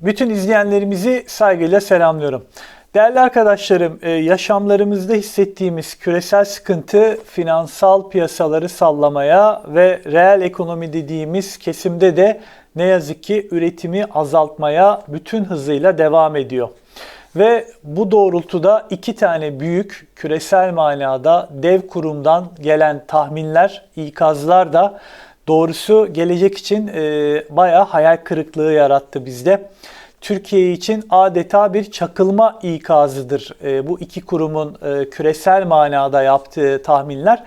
Bütün izleyenlerimizi saygıyla selamlıyorum. Değerli arkadaşlarım, e, yaşamlarımızda hissettiğimiz küresel sıkıntı finansal piyasaları sallamaya ve reel ekonomi dediğimiz kesimde de ne yazık ki üretimi azaltmaya bütün hızıyla devam ediyor. Ve bu doğrultuda iki tane büyük küresel manada dev kurumdan gelen tahminler, ikazlar da doğrusu gelecek için e, bayağı hayal kırıklığı yarattı bizde. Türkiye için adeta bir çakılma ikazıdır e, bu iki kurumun e, küresel manada yaptığı tahminler.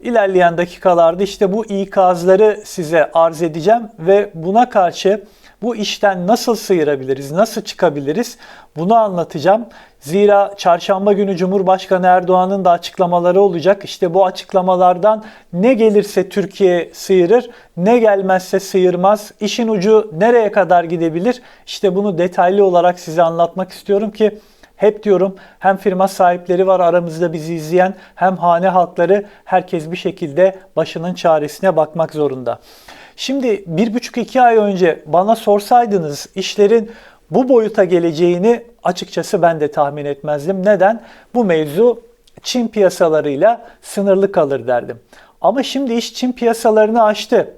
İlerleyen dakikalarda işte bu ikazları size arz edeceğim ve buna karşı bu işten nasıl sıyırabiliriz, nasıl çıkabiliriz bunu anlatacağım. Zira çarşamba günü Cumhurbaşkanı Erdoğan'ın da açıklamaları olacak. İşte bu açıklamalardan ne gelirse Türkiye sıyırır, ne gelmezse sıyırmaz. İşin ucu nereye kadar gidebilir? İşte bunu detaylı olarak size anlatmak istiyorum ki hep diyorum hem firma sahipleri var aramızda bizi izleyen hem hane halkları herkes bir şekilde başının çaresine bakmak zorunda. Şimdi bir buçuk iki ay önce bana sorsaydınız işlerin bu boyuta geleceğini açıkçası ben de tahmin etmezdim. Neden? Bu mevzu Çin piyasalarıyla sınırlı kalır derdim. Ama şimdi iş Çin piyasalarını aştı.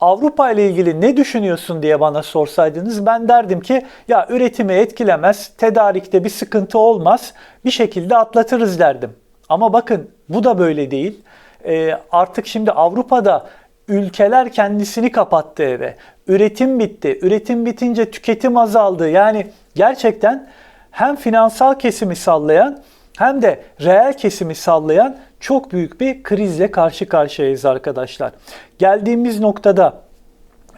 Avrupa ile ilgili ne düşünüyorsun diye bana sorsaydınız ben derdim ki ya üretimi etkilemez, tedarikte bir sıkıntı olmaz, bir şekilde atlatırız derdim. Ama bakın bu da böyle değil. Ee, artık şimdi Avrupa'da ülkeler kendisini kapattı eve. Üretim bitti. Üretim bitince tüketim azaldı. Yani gerçekten hem finansal kesimi sallayan hem de reel kesimi sallayan çok büyük bir krizle karşı karşıyayız arkadaşlar. Geldiğimiz noktada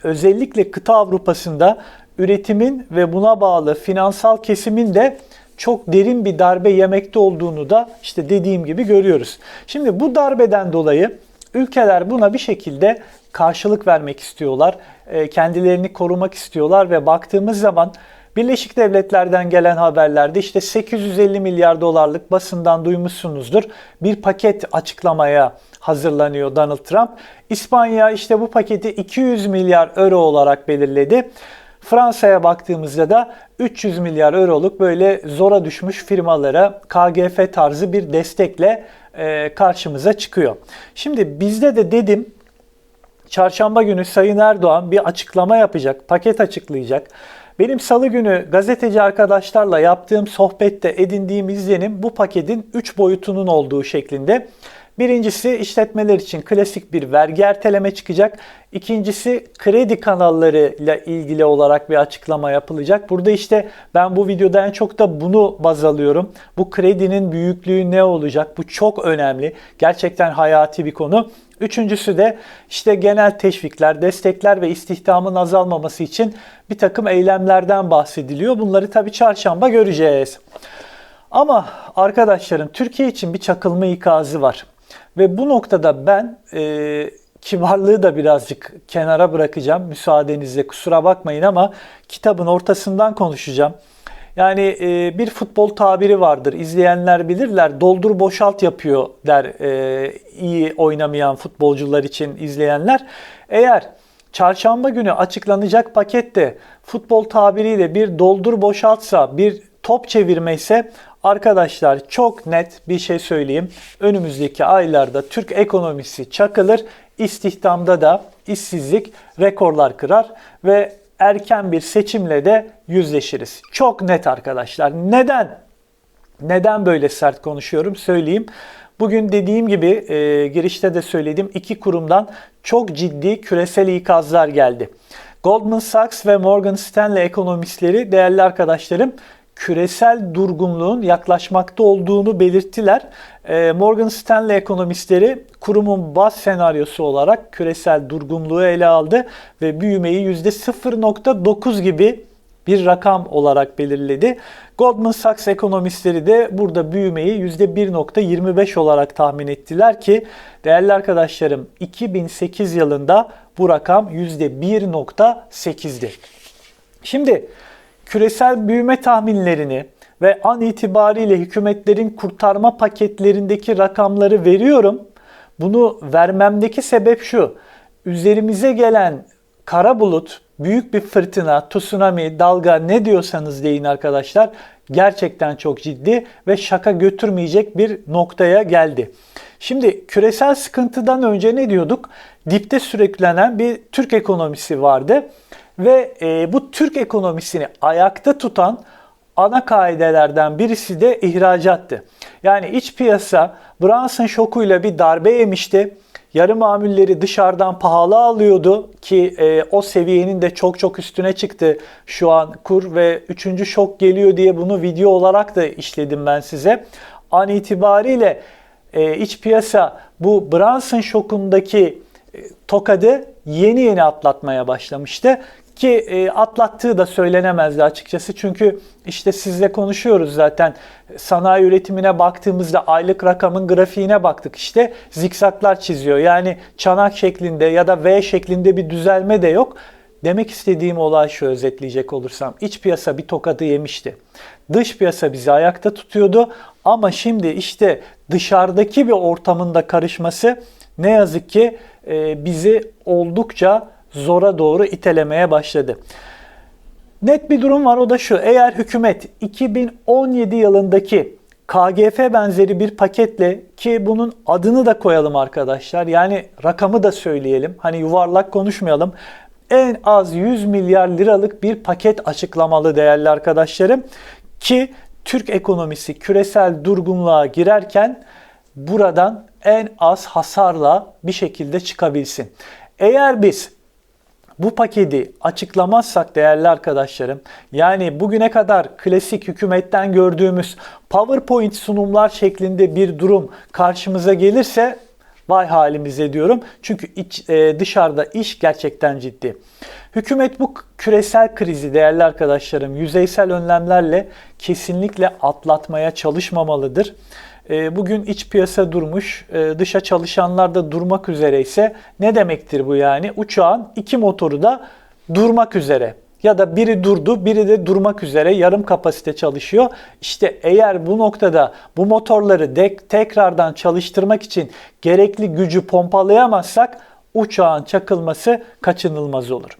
özellikle kıta Avrupa'sında üretimin ve buna bağlı finansal kesimin de çok derin bir darbe yemekte olduğunu da işte dediğim gibi görüyoruz. Şimdi bu darbeden dolayı ülkeler buna bir şekilde karşılık vermek istiyorlar. E, kendilerini korumak istiyorlar ve baktığımız zaman Birleşik Devletler'den gelen haberlerde işte 850 milyar dolarlık basından duymuşsunuzdur. Bir paket açıklamaya hazırlanıyor Donald Trump. İspanya işte bu paketi 200 milyar euro olarak belirledi. Fransa'ya baktığımızda da 300 milyar euroluk böyle zora düşmüş firmalara KGF tarzı bir destekle e, karşımıza çıkıyor. Şimdi bizde de dedim çarşamba günü Sayın Erdoğan bir açıklama yapacak, paket açıklayacak. Benim salı günü gazeteci arkadaşlarla yaptığım sohbette edindiğim izlenim bu paketin 3 boyutunun olduğu şeklinde. Birincisi işletmeler için klasik bir vergi erteleme çıkacak. İkincisi kredi kanallarıyla ilgili olarak bir açıklama yapılacak. Burada işte ben bu videoda en çok da bunu baz alıyorum. Bu kredinin büyüklüğü ne olacak? Bu çok önemli. Gerçekten hayati bir konu. Üçüncüsü de işte genel teşvikler, destekler ve istihdamın azalmaması için bir takım eylemlerden bahsediliyor. Bunları tabii çarşamba göreceğiz. Ama arkadaşlarım Türkiye için bir çakılma ikazı var. Ve bu noktada ben e, kibarlığı da birazcık kenara bırakacağım müsaadenizle kusura bakmayın ama kitabın ortasından konuşacağım. Yani e, bir futbol tabiri vardır. İzleyenler bilirler. Doldur boşalt yapıyor der e, iyi oynamayan futbolcular için izleyenler. Eğer çarşamba günü açıklanacak pakette futbol tabiriyle bir doldur boşaltsa, bir top çevirme ise arkadaşlar çok net bir şey söyleyeyim. Önümüzdeki aylarda Türk ekonomisi çakılır. İstihdamda da işsizlik rekorlar kırar ve erken bir seçimle de yüzleşiriz. Çok net arkadaşlar. Neden? Neden böyle sert konuşuyorum söyleyeyim. Bugün dediğim gibi e, girişte de söyledim iki kurumdan çok ciddi küresel ikazlar geldi. Goldman Sachs ve Morgan Stanley ekonomistleri değerli arkadaşlarım küresel durgunluğun yaklaşmakta olduğunu belirttiler. Ee, Morgan Stanley ekonomistleri kurumun baz senaryosu olarak küresel durgunluğu ele aldı ve büyümeyi %0.9 gibi bir rakam olarak belirledi. Goldman Sachs ekonomistleri de burada büyümeyi %1.25 olarak tahmin ettiler ki değerli arkadaşlarım 2008 yılında bu rakam %1.8'di. Şimdi küresel büyüme tahminlerini ve an itibariyle hükümetlerin kurtarma paketlerindeki rakamları veriyorum. Bunu vermemdeki sebep şu. Üzerimize gelen kara bulut büyük bir fırtına, tsunami, dalga ne diyorsanız deyin arkadaşlar. Gerçekten çok ciddi ve şaka götürmeyecek bir noktaya geldi. Şimdi küresel sıkıntıdan önce ne diyorduk? Dipte sürüklenen bir Türk ekonomisi vardı ve e, bu Türk ekonomisini ayakta tutan ana kaidelerden birisi de ihracattı. Yani iç piyasa Brunson şokuyla bir darbe yemişti. Yarı mamulleri dışarıdan pahalı alıyordu ki e, o seviyenin de çok çok üstüne çıktı şu an kur ve üçüncü şok geliyor diye bunu video olarak da işledim ben size. An itibariyle e, iç piyasa bu Brunson şokundaki e, tokadı yeni yeni atlatmaya başlamıştı. Ki e, atlattığı da söylenemezdi açıkçası. Çünkü işte sizle konuşuyoruz zaten. Sanayi üretimine baktığımızda aylık rakamın grafiğine baktık. İşte zikzaklar çiziyor. Yani çanak şeklinde ya da V şeklinde bir düzelme de yok. Demek istediğim olay şu özetleyecek olursam. iç piyasa bir tokadı yemişti. Dış piyasa bizi ayakta tutuyordu. Ama şimdi işte dışarıdaki bir ortamında karışması ne yazık ki e, bizi oldukça zora doğru itelemeye başladı. Net bir durum var o da şu. Eğer hükümet 2017 yılındaki KGF benzeri bir paketle ki bunun adını da koyalım arkadaşlar. Yani rakamı da söyleyelim. Hani yuvarlak konuşmayalım. En az 100 milyar liralık bir paket açıklamalı değerli arkadaşlarım ki Türk ekonomisi küresel durgunluğa girerken buradan en az hasarla bir şekilde çıkabilsin. Eğer biz bu paketi açıklamazsak değerli arkadaşlarım yani bugüne kadar klasik hükümetten gördüğümüz PowerPoint sunumlar şeklinde bir durum karşımıza gelirse vay halimize diyorum. Çünkü iç, e, dışarıda iş gerçekten ciddi. Hükümet bu küresel krizi değerli arkadaşlarım yüzeysel önlemlerle kesinlikle atlatmaya çalışmamalıdır. E, bugün iç piyasa durmuş, e, dışa çalışanlar da durmak üzere ise ne demektir bu yani? Uçağın iki motoru da durmak üzere ya da biri durdu, biri de durmak üzere yarım kapasite çalışıyor. İşte eğer bu noktada bu motorları de tekrardan çalıştırmak için gerekli gücü pompalayamazsak uçağın çakılması kaçınılmaz olur.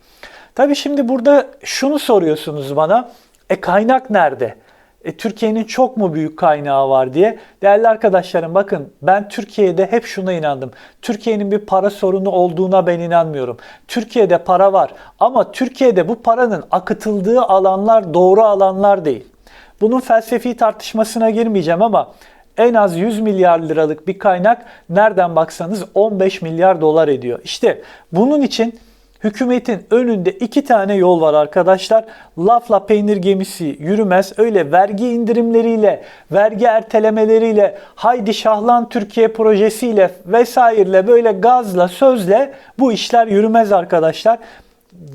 Tabi şimdi burada şunu soruyorsunuz bana. E kaynak nerede? E, Türkiye'nin çok mu büyük kaynağı var diye. Değerli arkadaşlarım bakın ben Türkiye'de hep şuna inandım. Türkiye'nin bir para sorunu olduğuna ben inanmıyorum. Türkiye'de para var ama Türkiye'de bu paranın akıtıldığı alanlar doğru alanlar değil. Bunun felsefi tartışmasına girmeyeceğim ama en az 100 milyar liralık bir kaynak nereden baksanız 15 milyar dolar ediyor. İşte bunun için Hükümetin önünde iki tane yol var arkadaşlar. Lafla peynir gemisi yürümez. Öyle vergi indirimleriyle, vergi ertelemeleriyle, haydi şahlan Türkiye projesiyle vesaireyle böyle gazla, sözle bu işler yürümez arkadaşlar.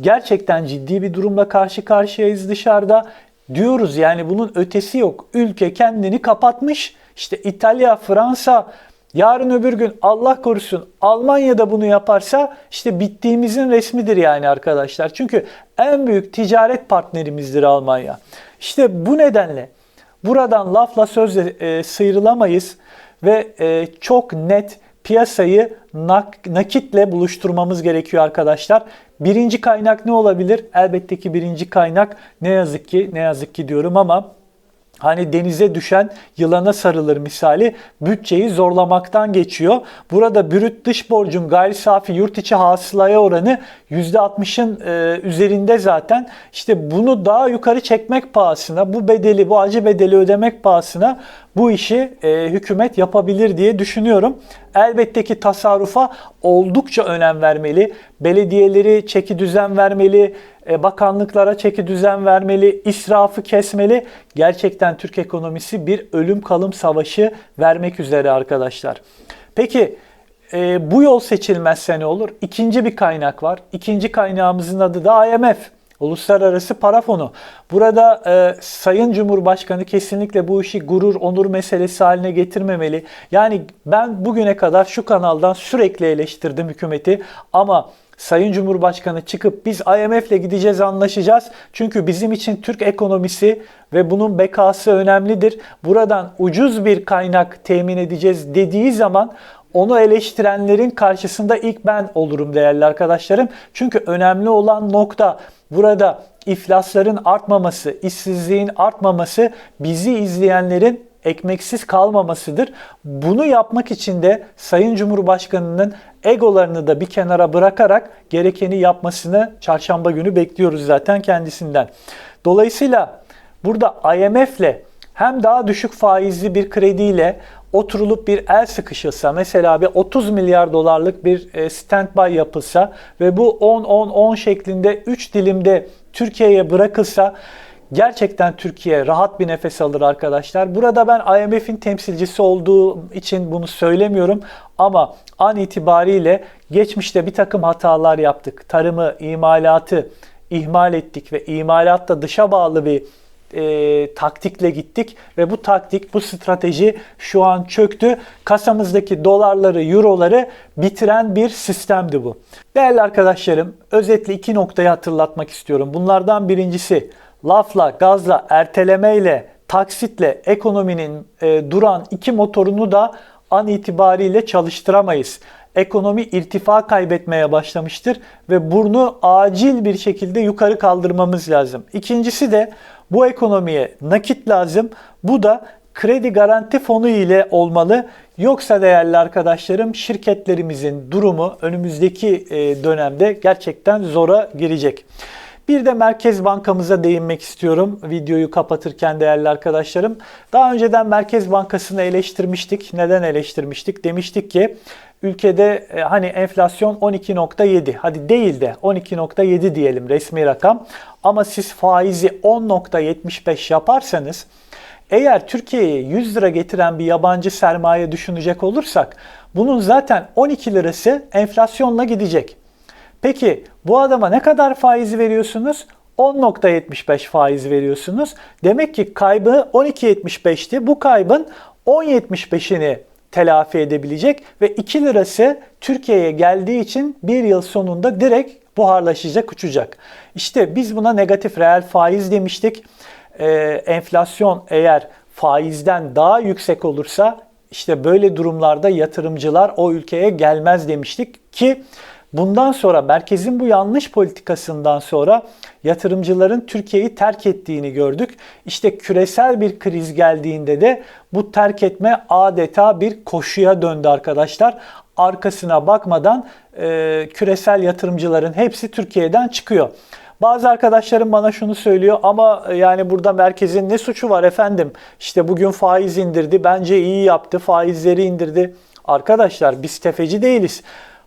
Gerçekten ciddi bir durumla karşı karşıyayız dışarıda. Diyoruz yani bunun ötesi yok. Ülke kendini kapatmış. İşte İtalya, Fransa, Yarın öbür gün Allah korusun Almanya'da bunu yaparsa işte bittiğimizin resmidir yani arkadaşlar. Çünkü en büyük ticaret partnerimizdir Almanya. İşte bu nedenle buradan lafla sözle e, sıyrılamayız ve e, çok net piyasayı nak, nakitle buluşturmamız gerekiyor arkadaşlar. Birinci kaynak ne olabilir? Elbette ki birinci kaynak ne yazık ki ne yazık ki diyorum ama Hani denize düşen yılana sarılır misali bütçeyi zorlamaktan geçiyor. Burada brüt dış borcun gayri safi yurt içi hasılaya oranı %60'ın e, üzerinde zaten. İşte bunu daha yukarı çekmek pahasına, bu bedeli, bu acı bedeli ödemek pahasına bu işi e, hükümet yapabilir diye düşünüyorum. Elbette ki tasarrufa oldukça önem vermeli. Belediyeleri çeki düzen vermeli, e, bakanlıklara çeki düzen vermeli, israfı kesmeli. Gerçekten Türk ekonomisi bir ölüm kalım savaşı vermek üzere arkadaşlar. Peki e, bu yol seçilmezse ne olur? İkinci bir kaynak var. İkinci kaynağımızın adı da IMF. Uluslararası Para Fonu. Burada e, Sayın Cumhurbaşkanı kesinlikle bu işi gurur, onur meselesi haline getirmemeli. Yani ben bugüne kadar şu kanaldan sürekli eleştirdim hükümeti ama Sayın Cumhurbaşkanı çıkıp biz IMF ile gideceğiz anlaşacağız. Çünkü bizim için Türk ekonomisi ve bunun bekası önemlidir. Buradan ucuz bir kaynak temin edeceğiz dediği zaman onu eleştirenlerin karşısında ilk ben olurum değerli arkadaşlarım. Çünkü önemli olan nokta burada iflasların artmaması, işsizliğin artmaması bizi izleyenlerin ekmeksiz kalmamasıdır. Bunu yapmak için de Sayın Cumhurbaşkanı'nın egolarını da bir kenara bırakarak gerekeni yapmasını çarşamba günü bekliyoruz zaten kendisinden. Dolayısıyla burada IMF'le hem daha düşük faizli bir krediyle oturulup bir el sıkışılsa mesela bir 30 milyar dolarlık bir e, standby yapılsa ve bu 10-10-10 şeklinde 3 dilimde Türkiye'ye bırakılsa gerçekten Türkiye rahat bir nefes alır arkadaşlar. Burada ben IMF'in temsilcisi olduğu için bunu söylemiyorum ama an itibariyle geçmişte bir takım hatalar yaptık. Tarımı, imalatı ihmal ettik ve imalatta dışa bağlı bir e, taktikle gittik ve bu taktik, bu strateji şu an çöktü. Kasamızdaki dolarları, euroları bitiren bir sistemdi bu. Değerli arkadaşlarım, özetle iki noktayı hatırlatmak istiyorum. Bunlardan birincisi lafla, gazla, ertelemeyle, taksitle ekonominin e, duran iki motorunu da an itibariyle çalıştıramayız. Ekonomi irtifa kaybetmeye başlamıştır ve bunu acil bir şekilde yukarı kaldırmamız lazım. İkincisi de bu ekonomiye nakit lazım. Bu da kredi garanti fonu ile olmalı. Yoksa değerli arkadaşlarım şirketlerimizin durumu önümüzdeki e, dönemde gerçekten zora girecek. Bir de Merkez Bankamıza değinmek istiyorum videoyu kapatırken değerli arkadaşlarım. Daha önceden Merkez Bankası'nı eleştirmiştik. Neden eleştirmiştik? Demiştik ki ülkede e, hani enflasyon 12.7 hadi değil de 12.7 diyelim resmi rakam ama siz faizi 10.75 yaparsanız eğer Türkiye'ye 100 lira getiren bir yabancı sermaye düşünecek olursak bunun zaten 12 lirası enflasyonla gidecek. Peki bu adama ne kadar faiz veriyorsunuz? 10.75 faiz veriyorsunuz. Demek ki kaybı 12.75'ti. Bu kaybın 10.75'ini telafi edebilecek ve 2 lirası Türkiye'ye geldiği için bir yıl sonunda direkt buharlaşacak, uçacak. İşte biz buna negatif reel faiz demiştik. Ee, enflasyon eğer faizden daha yüksek olursa işte böyle durumlarda yatırımcılar o ülkeye gelmez demiştik ki Bundan sonra merkezin bu yanlış politikasından sonra yatırımcıların Türkiye'yi terk ettiğini gördük. İşte küresel bir kriz geldiğinde de bu terk etme adeta bir koşuya döndü arkadaşlar. Arkasına bakmadan e, küresel yatırımcıların hepsi Türkiye'den çıkıyor. Bazı arkadaşlarım bana şunu söylüyor ama yani burada merkezin ne suçu var efendim? İşte bugün faiz indirdi, bence iyi yaptı, faizleri indirdi. Arkadaşlar biz tefeci değiliz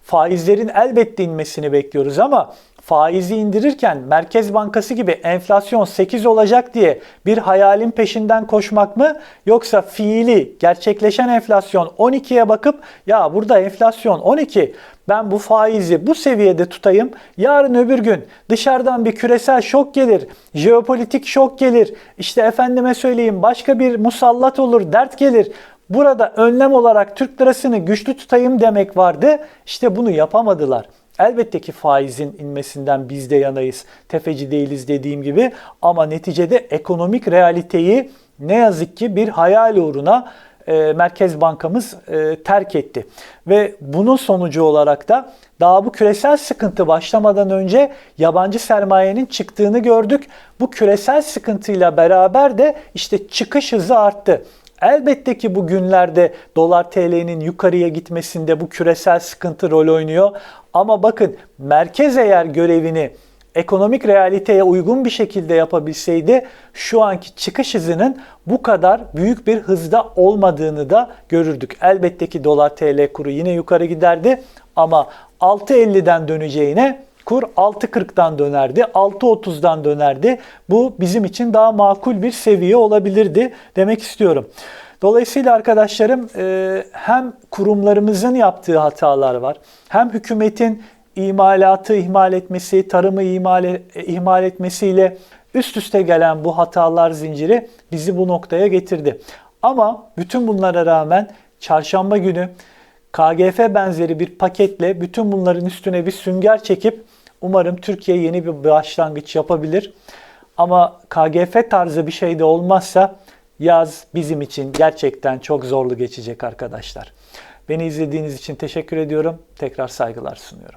faizlerin elbette inmesini bekliyoruz ama faizi indirirken Merkez Bankası gibi enflasyon 8 olacak diye bir hayalin peşinden koşmak mı yoksa fiili gerçekleşen enflasyon 12'ye bakıp ya burada enflasyon 12 ben bu faizi bu seviyede tutayım. Yarın öbür gün dışarıdan bir küresel şok gelir, jeopolitik şok gelir. İşte efendime söyleyeyim başka bir musallat olur, dert gelir. Burada önlem olarak Türk lirasını güçlü tutayım demek vardı. İşte bunu yapamadılar. Elbette ki faizin inmesinden biz de yanayız. Tefeci değiliz dediğim gibi ama neticede ekonomik realiteyi ne yazık ki bir hayal uğruna e, Merkez Bankamız e, terk etti. Ve bunun sonucu olarak da daha bu küresel sıkıntı başlamadan önce yabancı sermayenin çıktığını gördük. Bu küresel sıkıntıyla beraber de işte çıkış hızı arttı. Elbette ki bu günlerde dolar TL'nin yukarıya gitmesinde bu küresel sıkıntı rol oynuyor. Ama bakın merkez eğer görevini ekonomik realiteye uygun bir şekilde yapabilseydi şu anki çıkış hızının bu kadar büyük bir hızda olmadığını da görürdük. Elbette ki dolar TL kuru yine yukarı giderdi ama 6.50'den döneceğine kur 6.40'dan dönerdi, 6.30'dan dönerdi. Bu bizim için daha makul bir seviye olabilirdi demek istiyorum. Dolayısıyla arkadaşlarım e, hem kurumlarımızın yaptığı hatalar var, hem hükümetin imalatı ihmal etmesi, tarımı ihmal, e, ihmal etmesiyle üst üste gelen bu hatalar zinciri bizi bu noktaya getirdi. Ama bütün bunlara rağmen çarşamba günü KGF benzeri bir paketle bütün bunların üstüne bir sünger çekip Umarım Türkiye yeni bir başlangıç yapabilir. Ama KGF tarzı bir şey de olmazsa yaz bizim için gerçekten çok zorlu geçecek arkadaşlar. Beni izlediğiniz için teşekkür ediyorum. Tekrar saygılar sunuyorum.